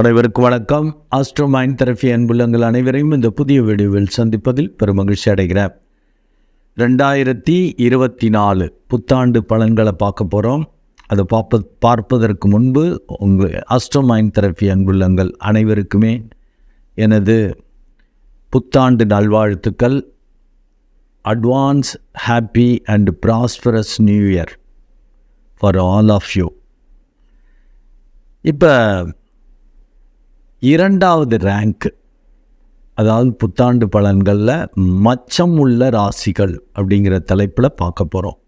அனைவருக்கும் வணக்கம். Astro mind therapy அன்புள்ளங்கள் அனைவரையும் இந்த புதிய வீடியோவில் சந்திப்பதில் பெருமகிழ்ச்சி அடைகிறேன். ரெண்டாயிரத்தி இருபத்தி நாலு புத்தாண்டு பலன்களை பார்க்க போகிறோம் அதை பார்ப்ப பார்ப்பதற்கு முன்பு உங்கள் ஆஸ்ட்ரோ மைண்ட் தெரபி அன்புள்ளங்கள் அனைவருக்குமே எனது புத்தாண்டு நல்வாழ்த்துக்கள். Advance happy and prosperous new year for all of you இப்போ இரண்டாவது ரேங்க் அதாவது புத்தாண்டு பலன்களில் மச்சம் உள்ள ராசிகள் அப்படிங்கிற தலைப்பில் பார்க்க போகிறோம்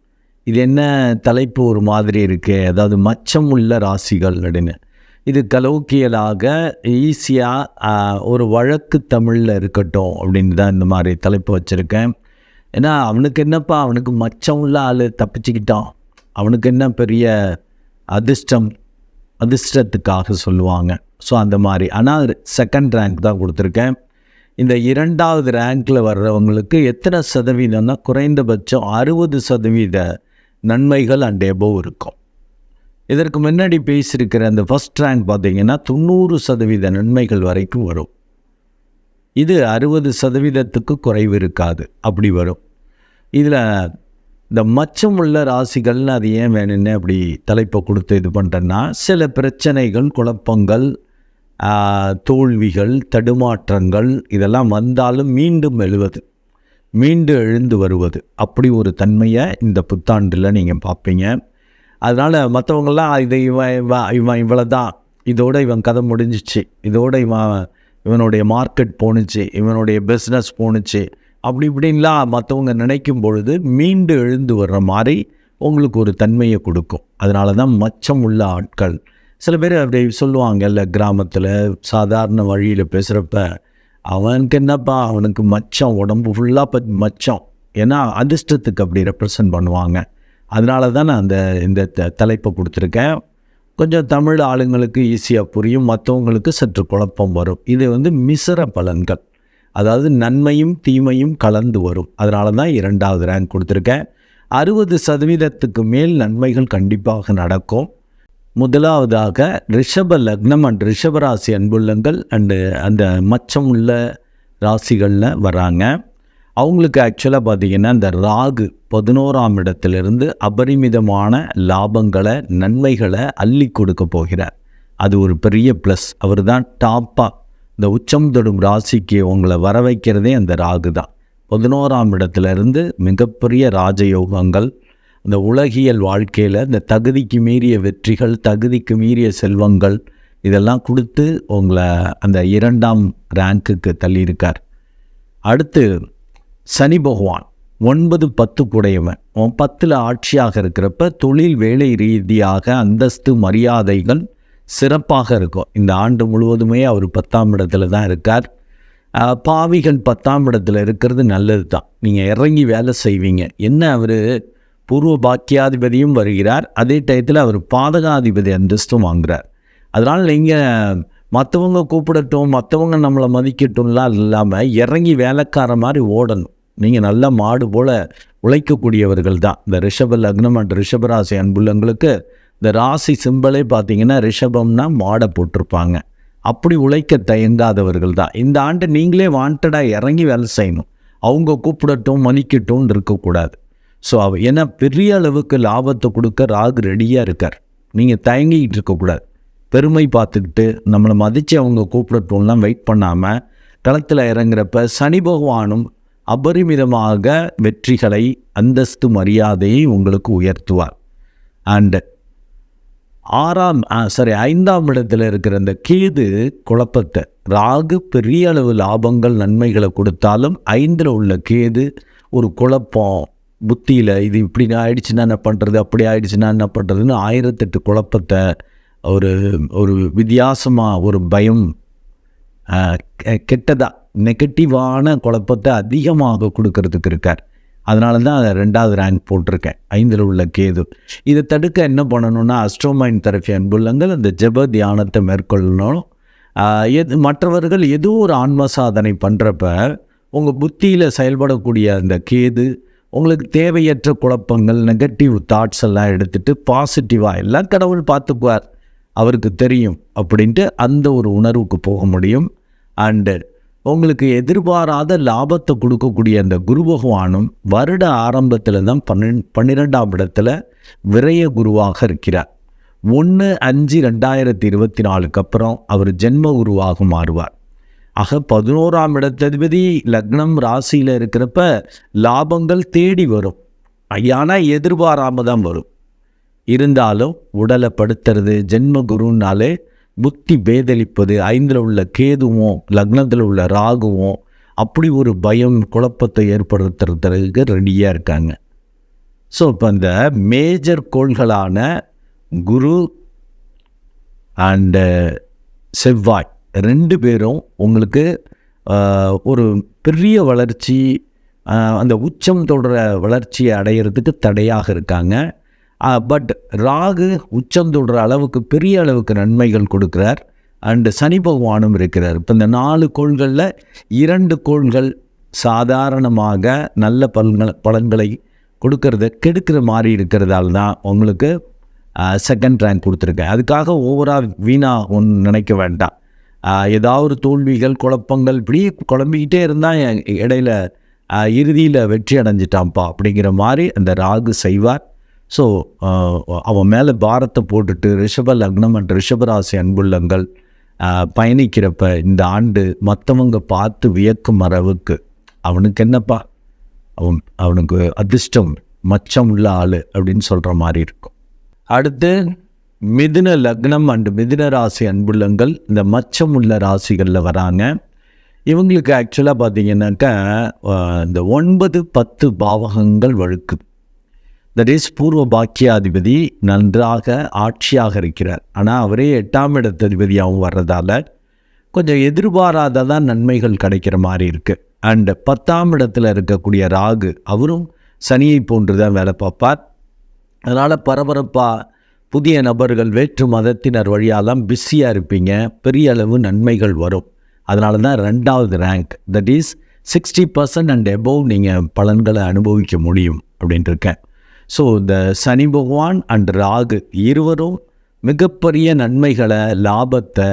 இது என்ன தலைப்பு? ஒரு மாதிரி இருக்குது அதாவது மச்சம் உள்ள ராசிகள் அப்படின்னு. இது கலோக்கியலாக ஈஸியாக ஒரு வழக்கு தமிழில் இருக்கட்டும் அப்படின்னு தான் இந்த மாதிரி தலைப்பு வச்சுருக்கேன். ஏன்னா அவனுக்கு என்னப்பா? அவனுக்கு மச்சம் உள்ள ஆள் தப்பிச்சுக்கிட்டான். அவனுக்கு என்ன பெரிய அதிர்ஷ்டம்? அதிர்ஷ்டத்துக்காக சொல்லுவாங்க. ஸோ அந்த மாதிரி. ஆனால் செகண்ட் ரேங்க் தான் கொடுத்துருக்கேன். இந்த இரண்டாவது ரேங்க்கில் வர்றவங்களுக்கு எத்தனை சதவீதம்னா குறைந்தபட்சம் அறுபது சதவீத நன்மைகள் அண்ட் எபோவ் இருக்கும். இதற்கு முன்னாடி பேசியிருக்கிற அந்த ஃபஸ்ட் ரேங்க் பார்த்திங்கன்னா தொண்ணூறு சதவீத நன்மைகள் வரைக்கும் வரும். இது அறுபது சதவீதத்துக்கு குறைவு இருக்காது. அப்படி வரும். இதில் இந்த மச்சம் உள்ள ராசிகள்னு அது ஏன் வேணும்னு அப்படி தலைப்பை கொடுத்து இது பண்ணுறேன்னா சில பிரச்சனைகள் குழப்பங்கள் தோல்விகள் தடுமாற்றங்கள் இதெல்லாம் வந்தாலும் மீண்டும் எழுவது. மீண்டும் எழுந்து வருவது. அப்படி ஒரு தன்மையை இந்த புத்தாண்டில் நீங்கள் பார்ப்பீங்க. அதனால் மற்றவங்களாம் இதை இவன் இவன் இவன் இவ்வளோ தான் இதோட இவன் கதை முடிஞ்சிச்சு. இதோட இவன் இவனுடைய மார்க்கெட் போணுச்சு. இவனுடைய பிஸ்னஸ் போணுச்சு. அப்படி இப்படின்லாம் மற்றவங்க நினைக்கும் பொழுது மீண்டு எழுந்து வர்ற மாதிரி உங்களுக்கு ஒரு தன்மையை கொடுக்கும். அதனால தான் மச்சம் உள்ள ஆட்கள். சில பேர் அப்படி சொல்லுவாங்கல்ல கிராமத்தில் சாதாரண வழியில் பேசுகிறப்ப அவனுக்கு என்னப்பா அவனுக்கு மச்சம் உடம்பு ஃபுல்லாக ப மச்சம். ஏன்னா அதிர்ஷ்டத்துக்கு அப்படி ரெப்ரசன்ட் பண்ணுவாங்க. அதனால தான் நான் அந்த இந்த த தலைப்பை கொடுத்துருக்கேன். கொஞ்சம் தமிழ் ஆளுங்களுக்கு ஈஸியாக புரியும் மற்றவங்களுக்கு சற்று குழப்பம் வரும். இது வந்து மிசர பலன்கள். அதாவது நன்மையும் தீமையும் கலந்து வரும். அதனால தான் இரண்டாவது ரேங்க் கொடுத்துருக்கேன். அறுபது சதவீதத்துக்கு மேல் நன்மைகள் கண்டிப்பாக நடக்கும். முதலாவதாக ரிஷப லக்னம் அண்ட் ரிஷபராசி அன்புள்ளங்கள் அண்டு அந்த மச்சம் உள்ள ராசிகளில் வராங்க. அவங்களுக்கு ஆக்சுவலாக பார்த்திங்கன்னா இந்த ராகு பதினோராம் இடத்திலிருந்து அபரிமிதமான லாபங்களை நன்மைகளை அள்ளி கொடுக்க போகிறார். அது ஒரு பெரிய ப்ளஸ் அவர் தான் டாப்பாக இந்த உச்சம் தொடும் ராசிக்கு உங்களை வர வைக்கிறதே அந்த ராகு தான். பதினோராம் இடத்துலேருந்து மிகப்பெரிய ராஜயோகங்கள் இந்த உலகியல் வாழ்க்கையில் இந்த தகுதிக்கு மீறிய வெற்றிகள் தகுதிக்கு மீறிய செல்வங்கள் இதெல்லாம் கொடுத்து உங்களை அந்த இரண்டாம் ரேங்க்குக்கு தள்ளியிருக்கார். அடுத்து சனி பகவான் ஒன்பது பத்து குடையவன். உன் பத்தில் ஆட்சியாக இருக்கிறப்ப தொழில் வேலை ரீதியாக அந்தஸ்து மரியாதைகள் சிறப்பாக இருக்கும். இந்த ஆண்டு முழுவதுமே அவர் பத்தாம் இடத்துல தான் இருக்கார். பாவிகள் பத்தாம் இடத்துல இருக்கிறது நல்லது தான் நீங்கள் இறங்கி வேலை செய்வீங்க. என்ன அவர் பூர்வ பாக்கியாதிபதியும் வருகிறார். அதே டயத்தில் அவர் பாதகாதிபதி அந்தஸ்தும் வாங்குகிறார் அதனால் நீங்கள் மற்றவங்க கூப்பிடட்டும் மற்றவங்க நம்மளை மதிக்கட்டும்லாம் இல்லாமல் இறங்கி வேலைக்கார மாதிரி ஓடணும். நீங்கள் நல்ல மாடு போல் உழைக்கக்கூடியவர்கள் தான். இந்த ரிஷப லக்னம் அண்ட் ரிஷபராசி அன்புள்ளங்களுக்கு இந்த ராசி சிம்பிளே பார்த்தீங்கன்னா ரிஷபம்னா மாடை போட்டிருப்பாங்க. அப்படி உழைக்க தயங்காதவர்கள் தான். இந்த ஆண்டு நீங்களே வாண்டடாக இறங்கி வேலை செய்யணும். அவங்க கூப்பிடட்டும் மதிக்கட்டும் இருக்கக்கூடாது. ஸோ அவ ஏன்னா பெரிய அளவுக்கு லாபத்தை கொடுக்க ராகு ரெடியாக இருக்கார். நீங்கள் தயங்கிக்கிட்டு இருக்கக்கூடாது. பெருமை பார்த்துக்கிட்டு நம்மளை மதித்து அவங்க கூப்பிடட்டும்லாம் வெயிட் பண்ணாமல் களத்தில் இறங்குறப்ப சனி பகவானும் அபரிமிதமாக வெற்றிகளை அந்தஸ்து மரியாதையை உங்களுக்கு உயர்த்துவார். அண்டு ஆறாம் சாரி ஐந்தாம் இடத்துல இருக்கிற அந்த கேது குழப்பத்தை ராகு பெரிய அளவு லாபங்கள் நன்மைகளை கொடுத்தாலும் ஐந்தில் உள்ள கேது ஒரு குழப்பம். புத்தியில் இது இப்படி ஆயிடுச்சுன்னா என்ன பண்ணுறது அப்படி ஆயிடுச்சுன்னா என்ன பண்ணுறதுன்னு ஆயிரத்தெட்டு குழப்பத்தை ஒரு ஒரு வித்தியாசமாக ஒரு பயம் கெட்டதாக நெகட்டிவான குழப்பத்தை அதிகமாக கொடுக்கறதுக்கு இருக்கார். அதனால தான் அதை ரெண்டாவது ரேங்க் போட்டிருக்கேன். ஐந்தில் உள்ள கேது. இதை தடுக்க என்ன பண்ணணும்னா அஸ்ட்ரோமைன் தெரப்பி அன்புள்ளங்கள் அந்த ஜெப தியானத்தை மேற்கொள்ளணும். எது மற்றவர்கள் ஏதோ ஒரு ஆன்ம சாதனை பண்ணுறப்ப உங்கள் புத்தியில் செயல்படக்கூடிய அந்த கேது உங்களுக்கு தேவையற்ற குழப்பங்கள் நெகட்டிவ் தாட்ஸ் எல்லாம் எடுத்துகிட்டு பாசிட்டிவாக எல்லாம் கடவுள் பார்த்துக்குவார். அவருக்கு தெரியும் அப்படின்ட்டு அந்த ஒரு உணர்வுக்கு போக முடியும். அண்டு உங்களுக்கு எதிர்பாராத லாபத்தை கொடுக்கக்கூடிய அந்த குரு பகவானும் வருட ஆரம்பத்தில் தான் பன்னெண் பன்னிரெண்டாம் இடத்துல விரய குருவாக இருக்கிறார். ஒன்று அஞ்சு ரெண்டாயிரத்தி இருபத்தி நாலுக்கு அப்புறம் அவர் ஜென்ம குருவாக மாறுவார். ஆக பதினோராம் இடத்ததிபதி லக்னம் ராசியில் இருக்கிறப்ப லாபங்கள் தேடி வரும். ஆனால் எதிர்பாராமல் தான் வரும். இருந்தாலும் உடலை படுத்துறது ஜென்ம குருன்னாலே புத்தி பேதளிப்பது ஐந்தில் உள்ள கேதுவும் லக்னத்தில் உள்ள ராகுவும் அப்படி ஒரு பயம் குழப்பத்தை ஏற்படுத்துறதுக்கு ரெடியாக இருக்காங்க. ஸோ இப்போ இந்த மேஜர் கோள்களான குரு அண்டு செவ்வாய் ரெண்டு பேரும் உங்களுக்கு ஒரு பெரிய வளர்ச்சி அந்த உச்சம் தொடர வளர்ச்சியை அடையிறதுக்கு தடையாக இருக்காங்க. பட் ராகு உச்சம் தொடுற அளவுக்கு பெரிய அளவுக்கு நன்மைகள் கொடுக்குறார். அண்டு சனி பகவானும் இருக்கிறார். இப்போ இந்த நாலு கோள்களில் இரண்டு கோள்கள் சாதாரணமாக நல்ல பலன்கள் பலன்களை கொடுக்கறத கெடுக்கிற மாதிரி இருக்கிறதால தான் உங்களுக்கு செகண்ட் ரேங்க் கொடுத்துருக்கேன். அதுக்காக ஓவராக வீணாக ஒன்று நினைக்க வேண்டாம். ஏதாவது தோல்விகள் குழப்பங்கள் இப்படி குழம்பிக்கிட்டே இருந்தால் இடையில இறுதியில் வெற்றி அடைஞ்சிட்டான்ப்பா அப்படிங்கிற மாதிரி அந்த ராகு செய்வார். ஸோ uh, அவன் மேலே பாரத்தை போட்டுட்டு ரிஷப லக்னம் அண்ட் ரிஷபராசி அன்புள்ளங்கள் பயணிக்கிறப்ப இந்த ஆண்டு மற்றவங்க பார்த்து வியக்கும் அளவுக்கு அவனுக்கு என்னப்பா? அவன் அவனுக்கு அதிர்ஷ்டம் மச்சம் உள்ள ஆள் அப்படின்னு சொல்கிற மாதிரி இருக்கும். அடுத்து மிதுன லக்னம் அண்டு மிதுன ராசி அன்புள்ளங்கள் இந்த மச்சம் உள்ள ராசிகளில் வராங்க. இவங்களுக்கு ஆக்சுவலாக பார்த்தீங்கன்னாக்கா இந்த ஒன்பது பத்து பாவகங்கள் வழுக்குது. தட் இஸ் பூர்வ பாக்கியாதிபதி நன்றாக ஆட்சியாக இருக்கிறார். ஆனால் அவரே எட்டாம் இடத்ததிபதியாகவும் வர்றதால கொஞ்சம் எதிர்பாராததான் நன்மைகள் கிடைக்கிற மாதிரி இருக்குது அண்டு பத்தாம் இடத்துல இருக்கக்கூடிய ராகு அவரும் சனியை போன்று தான் வேலை பார்ப்பார். அதனால் பரபரப்பாக புதிய நபர்கள் வேற்று மதத்தினர் வழியாலாம் பிஸியாக இருப்பீங்க. பெரிய அளவு நன்மைகள் வரும். அதனால தான் ரெண்டாவது rank that is sixty percent and above நீங்கள் பலன்களை அனுபவிக்க முடியும் அப்படின்ட்டு இருக்கேன். ஸோ இந்த சனி பகவான் அண்ட் ராகு இருவரும் மிகப்பெரிய நன்மைகளை லாபத்தை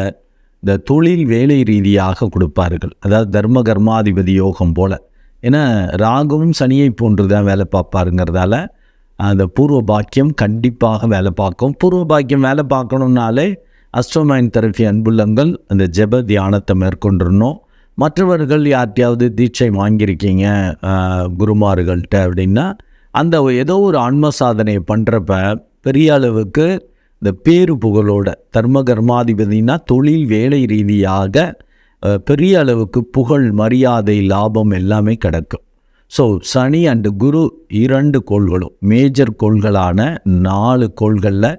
இந்த தொழில் வேலை ரீதியாக கொடுப்பார்கள். அதாவது தர்ம கர்மாதிபதி யோகம் போல். ஏன்னா ராகுவும் சனியை போன்று தான் வேலை பார்ப்பாருங்கிறதால அந்த பூர்வ பாக்கியம் கண்டிப்பாக வேலை பார்க்கும். பூர்வ பாக்கியம் வேலை பார்க்கணுன்னாலே அஸ்ட்ரோமைன் தெரபி அன்புள்ளங்கள் அந்த ஜெப தியானத்தை மேற்கொண்டிருந்தோம். மற்றவர்கள் யார்கிட்டையாவது தீட்சை வாங்கியிருக்கீங்க குருமார்கள்கிட்ட குருமார்கள்ட்ட அப்படின்னா அந்த ஏதோ ஒரு ஆன்ம சாதனை பண்ணுறப்ப பெரிய அளவுக்கு இந்த பேரு புகழோட தர்ம கர்மாதிபதினா தொழில் வேலை ரீதியாக பெரிய அளவுக்கு புகழ் மரியாதை லாபம் எல்லாமே கிடக்கும். ஸோ சனி அண்டு குரு இரண்டு கோள்களும் மேஜர் கோள்களான நாலு கோள்களில்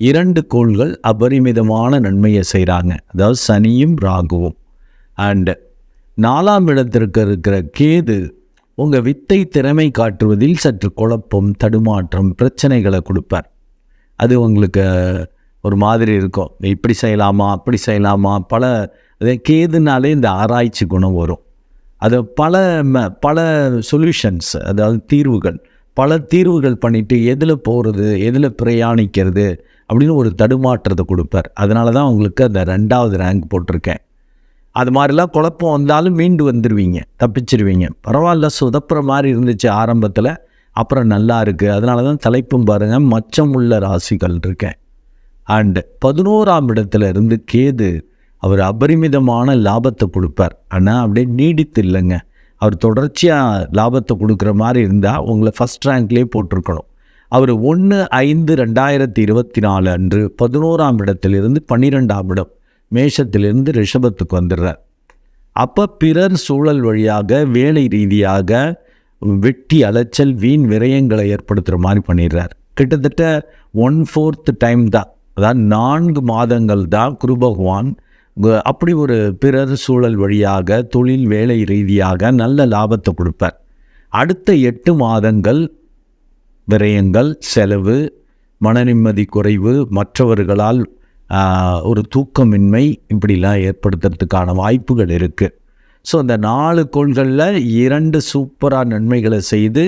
இரண்டு கோள்கள் அபரிமிதமான நன்மையை செய்கிறாங்க அதாவது சனியும் ராகுவும். அண்டு நாலாம் இடத்திற்கு இருக்கிற கேது உங்கள் வித்தை திறமை காட்டுவதில் சற்று குழப்பம் தடுமாற்றம் பிரச்சனைகளை கொடுப்பார். அது உங்களுக்கு ஒரு மாதிரி இருக்கும். இப்படி செய்யலாமா அப்படி செய்யலாமா பல அதே கேதுனாலே இந்த ஆராய்ச்சி குணம் வரும். அது பல பல சொல்யூஷன்ஸ் அதாவது தீர்வுகள். பல தீர்வுகள் பண்ணிவிட்டு எதில் போகிறது எதில் பிரயாணிக்கிறது அப்படின்னு ஒரு தடுமாற்றத்தை கொடுப்பார். அதனால தான் உங்களுக்கு அந்த ரெண்டாவது ரேங்க் போட்டிருக்கேன். அது மாதிரிலாம் குழப்பம் வந்தாலும் மீண்டு வந்துடுவீங்க தப்பிச்சிருவீங்க. பரவாயில்ல சுதப்புற மாதிரி இருந்துச்சு ஆரம்பத்தில் அப்புறம் நல்லா இருக்குது அதனால தான் தலைப்பும் பாருங்கள் மச்சம் உள்ள ராசிகள் இருக்கேன். அண்டு பதினோராம் இடத்துல இருந்து கேது அவர் அபரிமிதமான லாபத்தை கொடுப்பார். ஆனால் அப்படியே நீடித்து இல்லைங்க. அவர் தொடர்ச்சியாக லாபத்தை கொடுக்குற மாதிரி இருந்தால் உங்களை ஃபஸ்ட் ரேங்க்லேயே போட்டிருக்கணும். அவர் ஒன்று ஐந்து ரெண்டாயிரத்தி இருபத்தி நாலு அன்று பதினோராம் இடத்திலிருந்து பன்னிரெண்டாம் இடம். மேஷத்திலிருந்து ரிஷபத்துக்கு வந்துடுறார். அப்போ பிறர் சூழல் வழியாக வேலை ரீதியாக வெட்டி அலைச்சல் வீண் விரயங்களை ஏற்படுத்துகிற மாதிரி பண்ணிடுறார். கிட்டத்தட்ட ஒன் ஃபோர்த் டைம் தான். அதாவது நான்கு மாதங்கள் தான் குரு பகவான் அப்படி ஒரு பிறர் சூழல் வழியாக தொழில் வேலை ரீதியாக நல்ல லாபத்தை கொடுப்பார். அடுத்த எட்டு மாதங்கள் விரயங்கள் செலவு மனநிம்மதி குறைவு மற்றவர்களால் ஒரு தூக்கமின்மை இப்படிலாம் ஏற்படுத்துறதுக்கான வாய்ப்புகள் இருக்குது ஸோ அந்த நாலு கோள்களில் இரண்டு சூப்பராக நன்மைகளை செய்து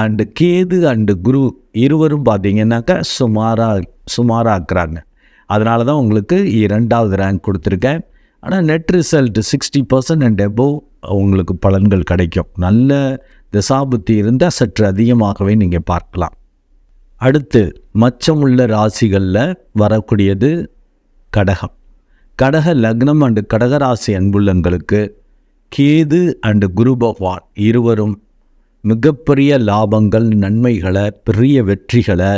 அண்டு கேது அண்டு குரு இருவரும் பார்த்தீங்கன்னாக்கா சுமாராக சுமாராக்குறாங்க. அதனால தான் உங்களுக்கு இரண்டாவது ரேங்க் கொடுத்துருக்கேன். ஆனால் net result sixty percent and above உங்களுக்கு பலன்கள் கிடைக்கும். நல்ல திசாபுத்தி இருந்தால் சற்று அதிகமாகவே நீங்கள் பார்க்கலாம். அடுத்து மச்சமுள்ள ராசிகளில் வரக்கூடியது கடகம். கடக லக்னம் அண்டு கடகராசி அன்புள்ளங்களுக்கு கேது அண்டு குரு பகவான் இருவரும் மிகப்பெரிய லாபங்கள் நன்மைகளை பெரிய வெற்றிகளை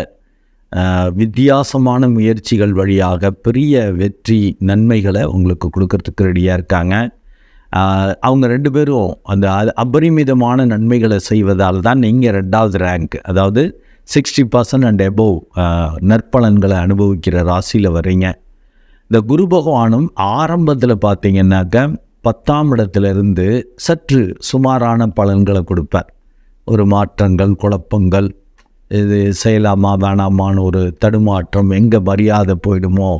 வித்தியாசமான முயற்சிகள் வழியாக பெரிய வெற்றி நன்மைகளை உங்களுக்கு கொடுக்கறதுக்கு ரெடியாக இருக்காங்க. அவங்க ரெண்டு பேரும் அந்த அபரிமிதமான நன்மைகளை செய்வதால் தான் நீங்கள் ரெண்டாவது ரேங்க் அதாவது சிக்ஸ்டி பர்சன்ட் அண்ட் எபோவ் நற்பலன்களை அனுபவிக்கிற ராசியில் வரீங்க இந்த குரு பகவானும் ஆரம்பத்தில் பார்த்தீங்கன்னாக்க பத்தாம் இடத்திலிருந்து சற்று சுமாரான பலன்களை கொடுப்பார். ஒரு மாற்றங்கள் குழப்பங்கள் இது செய்யலாமா வேணாமான்னு ஒரு தடுமாற்றம் எங்கே மரியாதை போயிடுமோ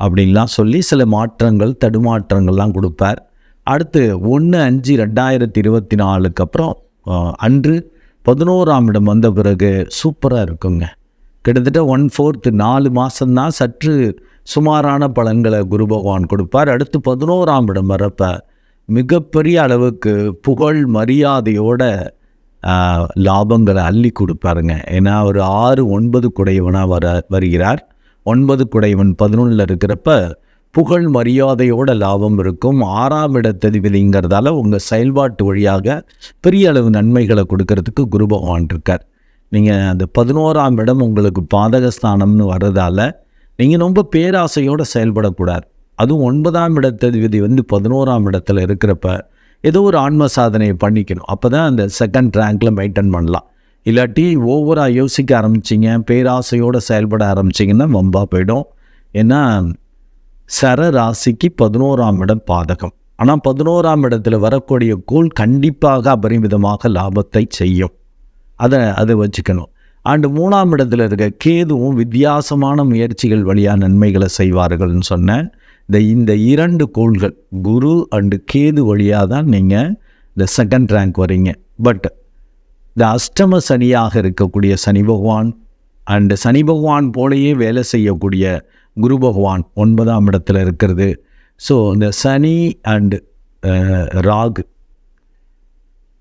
அப்படின்லாம் சொல்லி சில மாற்றங்கள் தடுமாற்றங்கள்லாம் கொடுப்பார். அடுத்து ஒன்று அஞ்சு ரெண்டாயிரத்தி இருபத்தி நாலுக்கு அப்புறம் அன்று பதினோராம் இடம் வந்த பிறகு சூப்பராக இருக்குங்க. கிட்டத்தட்ட ஒன் ஃபோர்த்து நாலு மாதம்தான் சற்று சுமாரான பலன்களை குரு பகவான் கொடுப்பார். அடுத்து பதினோராம் இடம் வரப்ப மிகப்பெரிய அளவுக்கு புகழ் மரியாதையோட லாபங்களை அள்ளி கொடுப்பாருங்க. ஏன்னா ஒரு ஆறு ஒன்பது குடையவனாக வர வருகிறார். ஒன்பது குடையவன் பதினொன்றில் இருக்கிறப்ப புகழ் மரியாதையோட லாபம் இருக்கும். ஆறாம் இடத்ததிபதிங்கிறதால உங்கள் செயல்பாட்டு வழியாக பெரிய அளவு நன்மைகளை கொடுக்கறதுக்கு குரு பகவான் இருக்கார். நீங்கள் அந்த பதினோராம் இடம் உங்களுக்கு பாதகஸ்தானம்னு வர்றதால நீங்கள் ரொம்ப பேராசையோடு செயல்படக்கூடாது. அதுவும் ஒன்பதாம் இடத்த விதி வந்து பதினோராம் இடத்துல இருக்கிறப்ப ஏதோ ஒரு ஆன்ம சாதனையை பண்ணிக்கணும். அப்போ தான் அந்த செகண்ட் ரேங்கில் மெயின்டைன் பண்ணலாம். இல்லாட்டி ஓவராக யோசிக்க ஆரம்பிச்சிங்க பேராசையோடு செயல்பட ஆரம்பிச்சிங்கன்னா வம்பா போயிடும். ஏன்னா சர ராசிக்கு பதினோராம் இடம் பாதகம். ஆனால் பதினோராம் இடத்துல வரக்கூடிய கோள் கண்டிப்பாக அபரிமிதமாக லாபத்தை செய்யும். அதை அதை வச்சுக்கணும். அண்டு மூணாம் இடத்துல இருக்க கேதுவும் வித்தியாசமான முயற்சிகள் வழியாக நன்மைகளை செய்வார்கள்னு சொன்னேன் இந்த இந்த இரண்டு கோள்கள் குரு அண்டு கேது வழியாக தான் நீங்கள் இந்த செகண்ட் ரேங்க் வரீங்க. பட் இந்த அஷ்டம சனியாக இருக்கக்கூடிய சனி பகவான் அண்டு சனி பகவான் போலயே வேலை செய்யக்கூடிய குரு பகவான் ஒன்பதாம் இடத்துல இருக்கிறது. ஸோ இந்த சனி அண்டு ராகு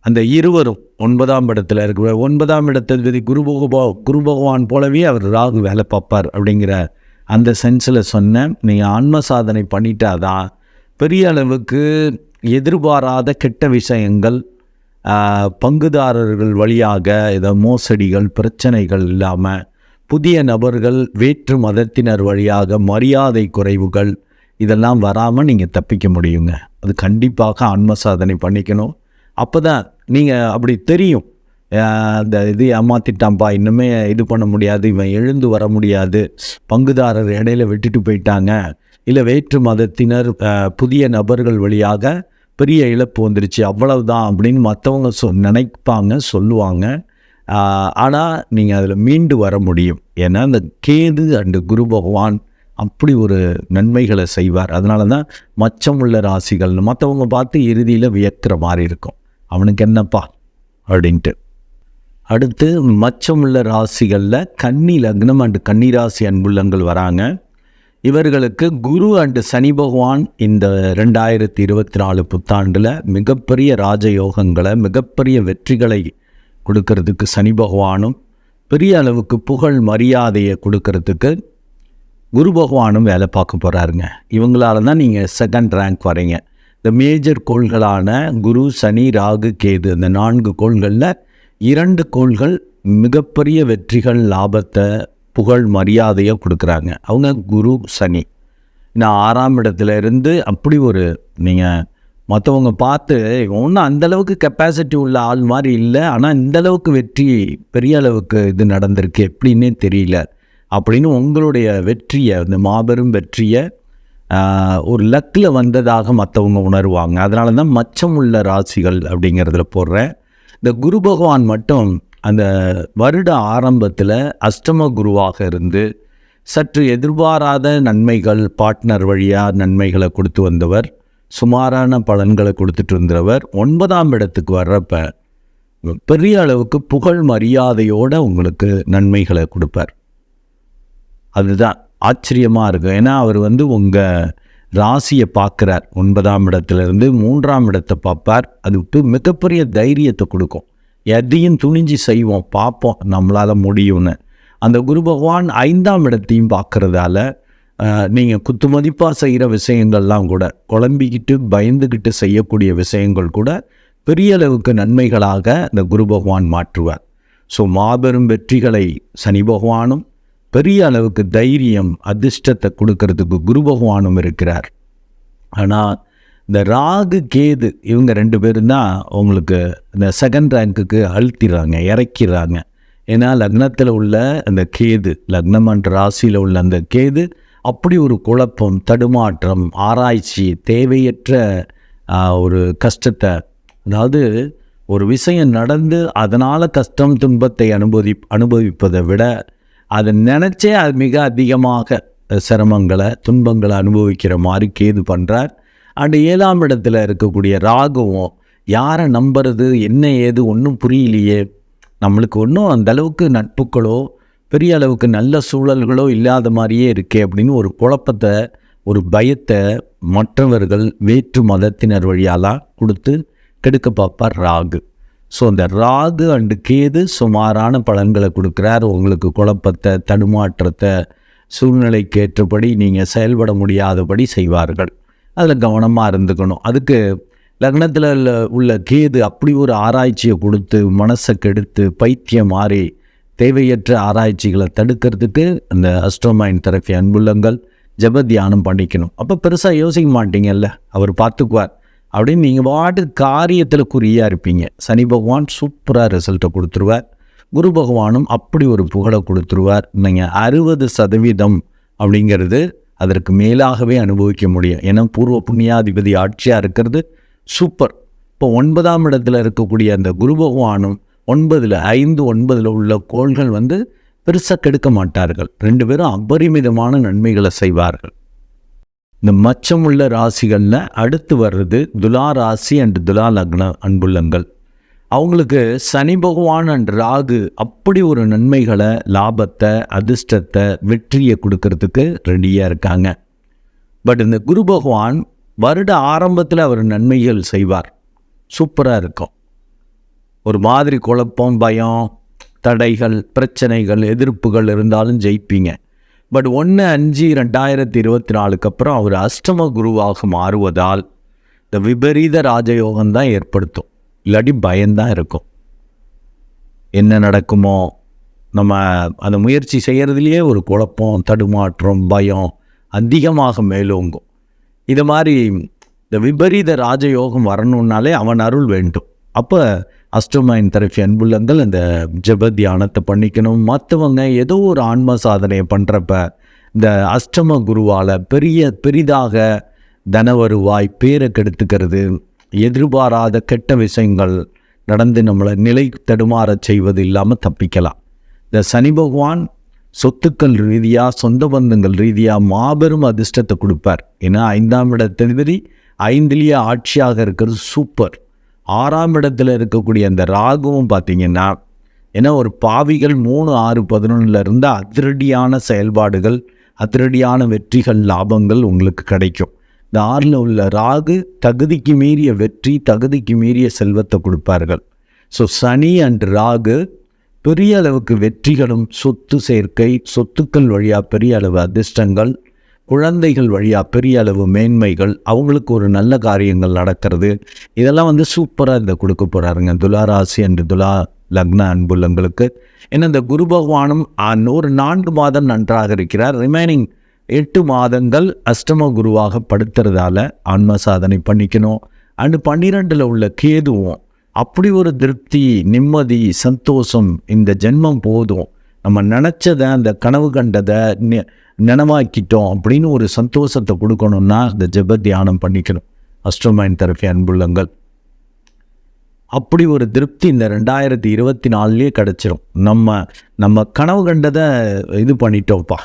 அந்த இருவரும் ஒன்பதாம் இடத்துல இருக்கிற ஒன்பதாம் இடத்தில் குரு பகவா குரு பகவான் போலவே அவர் ராகு வேலை பார்ப்பார் அப்படிங்கிற அந்த சென்ஸில் சொன்னேன் நீங்கள் ஆன்ம சாதனை பண்ணிட்டாதான் பெரிய அளவுக்கு எதிர்பாராத கெட்ட விஷயங்கள் பங்குதாரர்கள் வழியாக இதை மோசடிகள் பிரச்சனைகள் இல்லாமல் புதிய நபர்கள் வேற்று மதத்தினர் வழியாக மரியாதை குறைவுகள் இதெல்லாம் வராமல் நீங்கள் தப்பிக்க முடியுங்க. அது கண்டிப்பாக ஆன்ம சாதனை பண்ணிக்கணும். அப்போ தான் நீங்கள் அப்படி தெரியும். அந்த இது ஏமாத்திட்டான்ப்பா இன்னுமே இது பண்ண முடியாது இவன் எழுந்து வர முடியாது. பங்குதாரர் இடையில விட்டுட்டு போயிட்டாங்க. இல்லை வேற்று மதத்தினர் புதிய நபர்கள் வழியாக பெரிய இழப்பு வந்துருச்சு. அவ்வளவுதான் அப்படின்னு மற்றவங்க சொ நினைப்பாங்க சொல்லுவாங்க. ஆனால் நீங்கள் அதில் மீண்டு வர முடியும். ஏன்னா இந்த கேது அண்டு குரு பகவான் அப்படி ஒரு நன்மைகளை செய்வார். அதனால தான் மச்சம் உள்ள ராசிகள் மற்றவங்க பார்த்து இறுதியில் வியக்கிற மாதிரி இருக்கும். அவனுக்கு என்னப்பா அப்படின்ட்டு. அடுத்து மச்சமுள்ள ராசிகளில் கன்னி லக்னம் அண்டு கன்னி ராசி அன்புள்ளங்கள் வராங்க. இவர்களுக்கு குரு அண்டு சனி பகவான் இந்த ரெண்டாயிரத்தி இருபத்தி நாலு புத்தாண்டில் மிகப்பெரிய ராஜயோகங்களை மிகப்பெரிய வெற்றிகளை கொடுக்கறதுக்கு சனி பகவானும் பெரிய அளவுக்கு புகழ் மரியாதையை கொடுக்கறதுக்கு குரு பகவானும் வேலை பார்க்க போகிறாருங்க இவங்களால தான் நீங்கள் செகண்ட் ரேங்க் வரீங்க. இந்த மேஜர் கோள்களான குரு சனி ராகு கேது இந்த நான்கு கோள்களில் இரண்டு கோள்கள் மிகப்பெரிய வெற்றிகள் லாபத்தை புகழ் மரியாதையை கொடுக்குறாங்க. அவங்க குரு சனி. நான் ஆறாம் இடத்துல இருந்து அப்படி ஒரு நீங்கள் மற்றவங்க பார்த்து ஒன்றும் அந்தளவுக்கு கெப்பாசிட்டி உள்ள ஆள் மாதிரி இல்லை ஆனால் இந்தளவுக்கு வெற்றி பெரிய அளவுக்கு இது நடந்திருக்கு எப்படின்னே தெரியல. அப்படின்னு உங்களுடைய வெற்றியை இந்த மாபெரும் வெற்றியை ஒரு லக்கில் வந்ததாக மற்றவங்க உணர்வாங்க. அதனால தான் மச்சம் உள்ள ராசிகள் அப்படிங்கிறதுல போடுறேன் இந்த குரு பகவான் மட்டும் அந்த வருட ஆரம்பத்தில் அஷ்டம குருவாக இருந்து சற்று எதிர்பாராத நன்மைகள் பார்ட்னர் வழியாக நன்மைகளை கொடுத்து வந்தவர் சுமாரான பலன்களை கொடுத்துட்டு இருந்தவர் ஒன்பதாம் இடத்துக்கு வர்றப்ப பெரிய அளவுக்கு புகழ் மரியாதையோடு உங்களுக்கு நன்மைகளை கொடுப்பார். அதுதான். ஆச்சரியமாக இருக்கும் ஏன்னா அவர் வந்து உங்கள் ராசியை பார்க்குறார். ஒன்பதாம் இடத்துலேருந்து மூன்றாம் இடத்தை பார்ப்பார். அது விட்டு மிகப்பெரிய தைரியத்தை கொடுக்கும். எதையும் துணிஞ்சு செய்வோம். பார்ப்போம். நம்மளால் முடியும்னு. அந்த குரு பகவான் ஐந்தாம் இடத்தையும் பார்க்குறதால நீங்கள் குத்துமதிப்பாக செய்கிற விஷயங்கள்லாம் கூட குழம்பிக்கிட்டு பயந்துக்கிட்டு செய்யக்கூடிய விஷயங்கள் கூட பெரிய அளவுக்கு நன்மைகளாக இந்த குரு பகவான் மாற்றுவார். ஸோ மாபெரும் வெற்றிகளை சனி பகவானும் பெரிய அளவுக்கு தைரியம் அதிர்ஷ்டத்தை கொடுக்கறதுக்கு குரு பகவானும் இருக்கிறார். ஆனால் இந்த ராகு கேது இவங்க ரெண்டு பேரும் தான் உங்களுக்கு இந்த செகண்ட் ரேங்க்குக்கு அழுத்திடுறாங்க இறக்கிறாங்க. ஏன்னா லக்னத்தில் உள்ள அந்த கேது லக்னமன்ற ராசியில் உள்ள அந்த கேது அப்படி ஒரு குழப்பம் தடுமாற்றம் ஆராய்ச்சி தேவையற்ற ஒரு கஷ்டத்தை அதாவது ஒரு விஷயம் நடந்து அதனால் கஷ்டம் துன்பத்தை அனுபவி அனுபவிப்பதை விட அதை நினச்சே அது மிக அதிகமாக சிரமங்களை துன்பங்களை அனுபவிக்கிற மாதிரி கேது பண்ணுறார் அண்டு ஏழாம் இடத்துல இருக்கக்கூடிய ராகுவும் யாரை நம்புறது என்ன ஏது ஒன்றும் புரியலையே. நம்மளுக்கு ஒன்றும் அந்தளவுக்கு நட்புகளோ பெரிய அளவுக்கு நல்ல சூழல்களோ இல்லாத மாதிரியே இருக்கே அப்படின்னு ஒரு குழப்பத்தை ஒரு பயத்தை மற்றவர்கள் வேற்று மதத்தினர் வழியாலாம் கொடுத்து கெடுக்க பார்ப்பார் ராகு. ஸோ இந்த ராகு அண்டு கேது சுமாரான பலன்களை கொடுக்குறார். உங்களுக்கு குழப்பத்தை தடுமாற்றத்தை சூழ்நிலைக்கு ஏற்றபடி நீங்கள் செயல்பட முடியாதபடி செய்வார்கள். அதில் கவனமாக இருந்துக்கணும். அதுக்கு லக்னத்தில் உள்ள கேது அப்படி ஒரு ஆராய்ச்சியை கொடுத்து மனசை கெடுத்து பைத்தியம் மாறி தேவையற்ற ஆராய்ச்சிகளை தடுக்கிறதுக்கு அந்த அஸ்ட்ரோமைன் தெரப்பி அன்புள்ளங்கள் ஜெப தியானம் பண்ணிக்கணும். அப்போ பெருசாக யோசிக்க மாட்டீங்கல்ல? அவர் பார்த்துக்குவார். அப்படின்னு நீங்கள் பாட்டு காரியத்தில் குறியாக இருப்பீங்க. சனி பகவான் சூப்பராக ரிசல்ட்டை கொடுத்துருவார். குரு பகவானும் அப்படி ஒரு புகழை கொடுத்துருவார். நீங்கள் அறுபது சதவீதம் அப்படிங்கிறது அதற்கு மேலாகவே அனுபவிக்க முடியும். ஏன்னா பூர்வ புண்ணியாதிபதி ஆட்சியாக இருக்கிறது. சூப்பர். இப்போ ஒன்பதாம் இடத்துல இருக்கக்கூடிய அந்த குரு பகவானும் ஒன்பதில் ஐந்து ஒன்பதில் உள்ள கோள்கள் வந்து பெருசாக கெடுக்க மாட்டார்கள். ரெண்டு பேரும் அபரிமிதமான நன்மைகளை செய்வார்கள். இந்த மச்சம் உள்ள ராசிகளில் அடுத்து வர்றது துலா ராசி அண்ட் துலா லக்ன அன்புள்ளங்கள். அவங்களுக்கு சனி பகவான் அண்ட் ராகு அப்படி ஒரு நன்மைகளை லாபத்தை அதிர்ஷ்டத்தை வெற்றியை கொடுக்கறதுக்கு ரெடியாக இருக்காங்க. பட் இந்த குரு பகவான் வருட ஆரம்பத்தில் அவர் நன்மைகள் செய்வார். சூப்பராக இருக்கும். ஒரு மாதிரி குழப்பம் பயம் தடைகள் பிரச்சனைகள் எதிர்ப்புகள் இருந்தாலும் ஜெயிப்பீங்க. பட் ஒன்று அஞ்சு ரெண்டாயிரத்தி இருபத்தி நாலுக்கு அப்புறம் அவர் அஷ்டம குருவாக மாறுவதால் இந்த விபரீத ராஜயோகம் தான் ஏற்படுத்தும். இல்லாட்டி பயம்தான் இருக்கும். என்ன நடக்குமோ நம்ம அந்த முயற்சி செய்கிறதுலையே ஒரு குழப்பம் தடுமாற்றம் பயம் அதிகமாக மேலோங்கும். இது மாதிரி இந்த விபரீத ராஜயோகம் வரணுன்னாலே அவன் அருள் வேண்டும். அப்போ அஷ்டமைன் தரப்பி அன்புள்ளங்கள் அந்த ஜப தியானத்தை பண்ணிக்கணும். மற்றவங்க ஏதோ ஒரு ஆன்ம சாதனையை பண்ணுறப்ப இந்த அஷ்டம குருவால் பெரிய பெரிதாக தன வருவாய் பேரை கெடுத்துக்கிறது. எதிர்பாராத கெட்ட விஷயங்கள் நடந்து நம்மளை நிலை தடுமாறச் செய்வது இல்லாமல் தப்பிக்கலாம். இந்த சனி பகவான் சொத்துக்கள் ரீதியாக சொந்த பந்தங்கள் ரீதியாக மாபெரும் அதிர்ஷ்டத்தை கொடுப்பார். ஏன்னா ஐந்தாம் இட இடத்ததிபதி ஐந்திலேயே ஆட்சியாக இருக்கிறது சூப்பர். ஆறாம் இடத்துல இருக்கக்கூடிய அந்த ராகுவும் பார்த்தீங்கன்னா ஏன்னா ஒரு பாவிகள் மூணு ஆறு பதினொன்றில் இருந்தால் அதிரடியான செயல்பாடுகள் அதிரடியான வெற்றிகள் லாபங்கள் உங்களுக்கு கிடைக்கும். இந்த ஆறில் உள்ள ராகு தகுதிக்கு மீறிய வெற்றி தகுதிக்கு மீறிய செல்வத்தை கொடுப்பார்கள். ஸோ சனி அண்ட் ராகு பெரிய அளவுக்கு வெற்றிகளும் சொத்து சேர்க்கை சொத்துக்கள் வழியாக பெரிய அளவு அதிர்ஷ்டங்கள் குழந்தைகள் வழியாக பெரிய அளவு மேன்மைகள் அவங்களுக்கு ஒரு நல்ல காரியங்கள் நடக்கிறது. இதெல்லாம் வந்து சூப்பராக இதை கொடுக்க போகிறாருங்க துலாராசி அண்டு துலா லக்ன அன்புள்ளங்களுக்கு. ஏன்னா இந்த குரு பகவானும் ஒரு நான்கு மாதம் நன்றாக இருக்கிறார். ரிமைனிங் எட்டு மாதங்கள் அஷ்டம குருவாக படுத்துறதால ஆன்ம சாதனை பண்ணிக்கணும். அண்டு பன்னிரெண்டில் உள்ள கேதுவும் அப்படி ஒரு திருப்தி நிம்மதி சந்தோஷம் இந்த ஜென்மம் போதும். நம்ம நினச்சதை அந்த கனவு கண்டதை நினைவாக்கிட்டோம் அப்படின்னு ஒரு சந்தோஷத்தை கொடுக்கணும்னா இந்த ஜெப தியானம் பண்ணிக்கணும். அஸ்ட்ரோமைன் தெரப்பி அன்புள்ளங்கள். அப்படி ஒரு திருப்தி இந்த ரெண்டாயிரத்தி இருபத்தி நாலுலேயே கிடச்சிரும். நம்ம நம்ம கனவு கண்டதை இது பண்ணிட்டோம்ப்பா.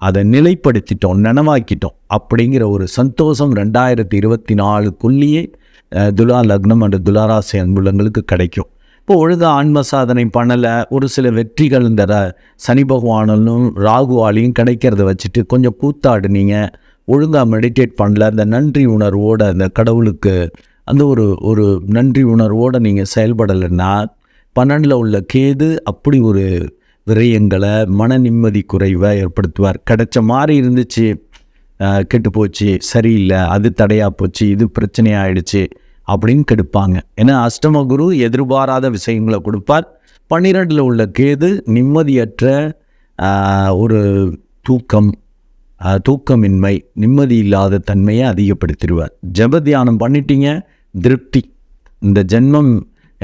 அதை நிலைப்படுத்திட்டோம் நினைவாக்கிட்டோம் அப்படிங்கிற ஒரு சந்தோஷம் ரெண்டாயிரத்தி இருபத்தி நாலுக்குள்ளேயே துலா லக்னம் அண்ட் துலாராசி அன்புள்ளங்களுக்கு கிடைக்கும். இப்போ ஒழுங்காக ஆன்ம சாதனை பண்ணலை ஒரு சில வெற்றிகள் இந்த ர- சனி பகவானும் ராகுவாலையும் கிடைக்கிறத வச்சுட்டு கொஞ்சம் கூத்தாடுனீங்க. ஒழுங்காக மெடிடேட் பண்ணல அந்த நன்றி உணர்வோடு அந்த கடவுளுக்கு அந்த ஒரு ஒரு நன்றி உணர்வோடு நீங்கள் செயல்படலைன்னா பன்னெண்டில் உள்ள கேது அப்படி ஒரு விரயங்களை மன நிம்மதி குறைவை ஏற்படுத்துவார். கிடைச்ச மாதிரி இருந்துச்சு கெட்டு போச்சு சரியில்லை அது தடையாக போச்சு இது பிரச்சனையாயிடுச்சு அப்படின்னு கெடுப்பாங்க. ஏன்னா அஷ்டம குரு எதிர்பாராத விஷயங்களை கொடுப்பார். பன்னிரெண்டில் உள்ள கேது நிம்மதியற்ற ஒரு தூக்கம் தூக்கமின்மை நிம்மதி இல்லாத தன்மையை அதிகப்படுத்திடுவார். ஜெப தியானம் பண்ணிட்டீங்க திருப்தி. இந்த ஜென்மம்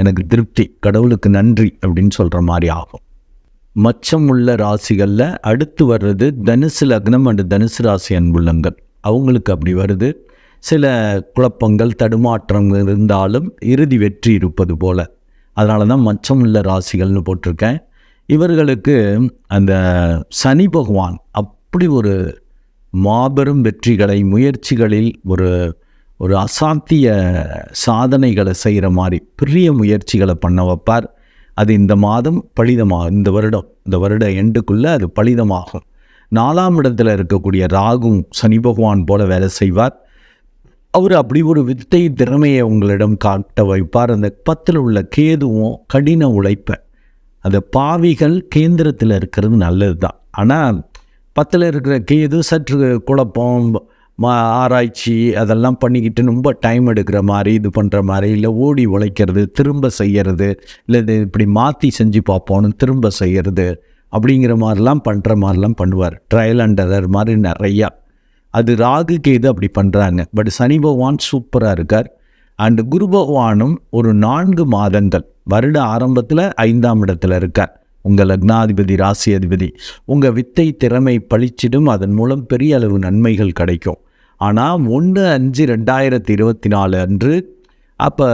எனக்கு திருப்தி கடவுளுக்கு நன்றி அப்படின்னு சொல்கிற மாதிரி ஆகும். மச்சம் உள்ள ராசிகளில் அடுத்து வர்றது தனுசு லக்னம் அண்டு தனுசு ராசி அன்புள்ளங்கள். அவங்களுக்கு அப்படி வருது. சில குழப்பங்கள் தடுமாற்றங்கள் இருந்தாலும் இறுதி வெற்றி இருப்பது போல். அதனால தான் மச்சம் உள்ள ராசிகள்னு போட்டிருக்கேன். இவர்களுக்கு அந்த சனி பகவான் அப்படி ஒரு மாபெரும் வெற்றிகளை முயற்சிகளில் ஒரு ஒரு அசாத்திய சாதனைகளை செய்கிற மாதிரி பெரிய முயற்சிகளை பண்ண வைப்பார். அது இந்த மாதம் பலிதமாகும் இந்த வருடம் இந்த வருட எண்டுக்குள்ளே அது பலிதமாகும். நாலாம் இடத்துல இருக்கக்கூடிய ராகும் சனி பகவான் போல வேலை செய்வார். அவர் அப்படி ஒரு வித்தை திறமையை உங்களிடம் காட்ட வைப்பார். அந்த பத்தில் உள்ள கேதுவும் கடின உழைப்பை. அந்த பாவிகள் கேந்திரத்தில் இருக்கிறது நல்லது தான் ஆனால் பத்தில் இருக்கிற கேது சற்று குழப்பம் மா ஆராய்ச்சி அதெல்லாம் பண்ணிக்கிட்டு ரொம்ப டைம் எடுக்கிற மாதிரி இது பண்ணுற மாதிரி இல்லை ஓடி உழைக்கிறது திரும்ப செய்கிறது இல்லை இது இப்படி மாற்றி செஞ்சு பார்ப்போன்னு திரும்ப செய்யறது அப்படிங்கிற மாதிரிலாம் பண்ணுற மாதிரிலாம் பண்ணுவார். ட்ரையல் அண்ட் எரர் மாதிரி நிறையா. அது ராகு கேது அப்படி பண்ணுறாங்க பட் சனி பகவான் சூப்பராக இருக்கார். அண்டு குரு பகவானும் ஒரு நான்கு மாதங்கள் வருட ஆரம்பத்தில் ஐந்தாம் இடத்துல இருக்கார். உங்கள் லக்னாதிபதி ராசி அதிபதி உங்கள் வித்தை திறமை பழிச்சிடும் அதன் மூலம் பெரிய அளவு நன்மைகள் கிடைக்கும். ஆனால் ஒன்று அஞ்சு ரெண்டாயிரத்தி இருபத்தி நாலு அன்று அப்போ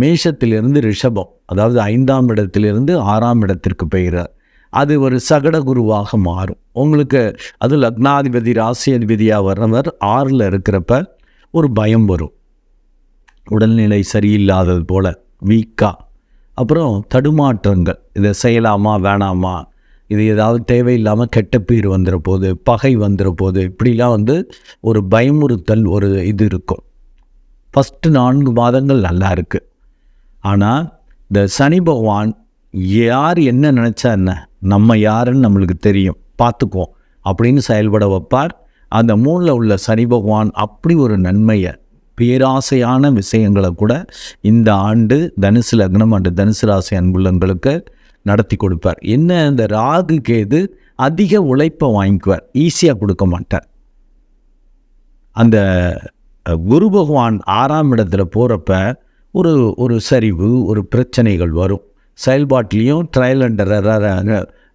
மேஷத்திலிருந்து ரிஷபம் அதாவது ஐந்தாம் இடத்திலிருந்து ஆறாம் இடத்திற்கு பெயரார் அது ஒரு சகட குருவாக மாறும். உங்களுக்கு அது லக்னாதிபதி ராசியதிபதியாக வர்றவர் ஆறில் இருக்கிறப்ப ஒரு பயம் வரும். உடல்நிலை சரியில்லாதது போல் வீக்காக அப்புறம் தடுமாற்றங்கள். இதை செய்யலாமா வேணாமா? இது ஏதாவது தேவையில்லாமல் கெட்ட பேர் வந்துட போது பகை வந்துட போது இப்படிலாம் வந்து ஒரு பயமுறுத்தல் ஒரு இது இருக்கும். ஃபஸ்ட்டு நான்கு மாதங்கள் நல்லா இருக்குது ஆனால் இந்த சனி பகவான் யார் என்ன நினச்சா என்ன? நம்ம யாருன்னு நம்மளுக்கு தெரியும். பார்த்துக்குவோம். அப்படின்னு செயல்பட வைப்பார். அந்த மூணில் உள்ள சனி பகவான் அப்படி ஒரு நன்மையை பேராசையான விஷயங்களை கூட இந்த ஆண்டு தனுசு லக்னம் அண்டு தனுசு ராசி அன்புள்ளங்களுக்கு நடத்தி கொடுப்பார். என்ன இந்த ராகு கேது அதிக உழைப்பை வாங்கிக்குவார். ஈஸியாக கொடுக்க மாட்டார். அந்த குரு பகவான் ஆறாம் இடத்துல போகிறப்ப ஒரு ஒரு சரிவு ஒரு பிரச்சனைகள் வரும். செயல்பாட்டிலையும் ட்ரையல் அண்ட்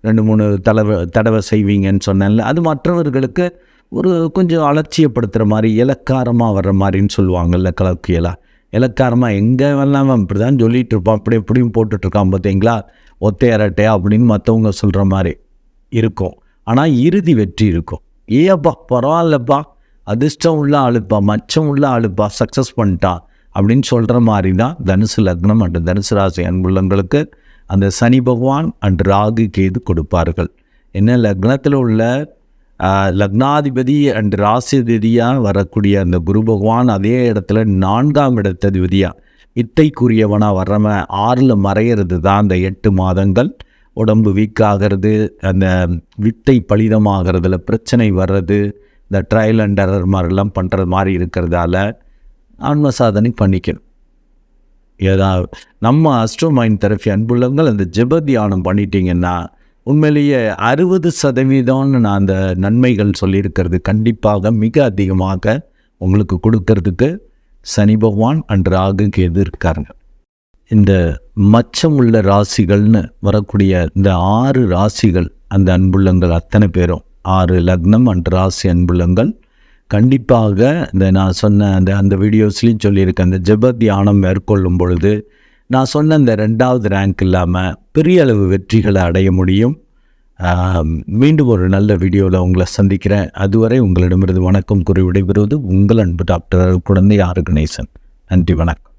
ரெண்டு மூணு தடவை தடவை செய்வீங்கன்னு சொன்னேன்ல. அது மற்றவர்களுக்கு ஒரு கொஞ்சம் அலட்சியப்படுத்துகிற மாதிரி இலக்காரமாக வர்ற மாதிரின்னு சொல்லுவாங்கல்ல கலக்கியலாக இலக்காரமாக எங்கே வெல்லாம் இப்படி தான் சொல்லிகிட்டு இருப்பான் அப்படி இப்படியும் போட்டுட்ருக்கான் பார்த்தீங்களா? ஒத்தை அரட்டையா அப்படின்னு மற்றவங்க சொல்கிற மாதிரி இருக்கும். ஆனால் இறுதி வெற்றி இருக்கும். ஏப்பா பரவாயில்லப்பா அதிர்ஷ்டம் உள்ள ஆளுப்பா மச்சம் உள்ள ஆளுப்பா சக்ஸஸ் பண்ணிட்டான். அப்படின்னு சொல்கிற மாதிரி தான் தனுசு லக்னம் அண்டு தனுசு ராசி அன்புள்ளங்களுக்கு அந்த சனி பகவான் அண்ட் ராகு கேது கொடுப்பார்கள். என்ன லக்னத்தில் உள்ள லக்னாதிபதி அண்ட் ராசிதிபதியாக வரக்கூடிய அந்த குரு பகவான் அதே இடத்துல நான்காம் இடத்ததிபதியாக இத்தைக்குரியவனாக வர்றவன் ஆறில் மறையிறது தான் அந்த எட்டு மாதங்கள். உடம்பு வீக்காகிறது அந்த வித்தை பலிதமாகிறதுல பிரச்சனை வர்றது இந்த ட்ரையல் அண்ட் எரர் மாதிரிலாம் பண்ணுறது மாதிரி இருக்கிறதால ஆன்ம சாதனை பண்ணிக்கணும். ஏதாவது நம்ம அஸ்ட்ரோ மைண்ட் தெரப்பி அன்புள்ளவங்கள் அந்த ஜெப தியானம் பண்ணிட்டீங்கன்னா உண்மையிலேயே அறுபது சதவீதம்னு நான் அந்த நன்மைகள் சொல்லியிருக்கிறது கண்டிப்பாக மிக அதிகமாக உங்களுக்கு கொடுக்கறதுக்கு சனி பகவான் அண்ட் ராகு கேது இருக்காருங்க. இந்த மச்சம் உள்ள ராசிகள்னு வரக்கூடிய இந்த ஆறு ராசிகள் அந்த அன்புள்ளங்கள் அத்தனை பேரும் ஆறு லக்னம் அண்ட் ராசி அன்புள்ளங்கள் கண்டிப்பாக இந்த நான் சொன்ன அந்த அந்த வீடியோஸ்லையும் சொல்லியிருக்கேன். அந்த ஜெப தியானம் மேற்கொள்ளும் பொழுது நான் சொன்ன இந்த ரெண்டாவது ரேங்க் இல்லாமல் பெரிய அளவு வெற்றிகளை அடைய முடியும். மீண்டும் ஒரு நல்ல வீடியோவில் உங்களை சந்திக்கிறேன். அதுவரை உங்களிடமிருந்து வணக்கம் கூறி விடைபெறுவது உங்கள் அன்பு டாக்டர் குழந்தை ஆறு கணேசன் நன்றி வணக்கம்.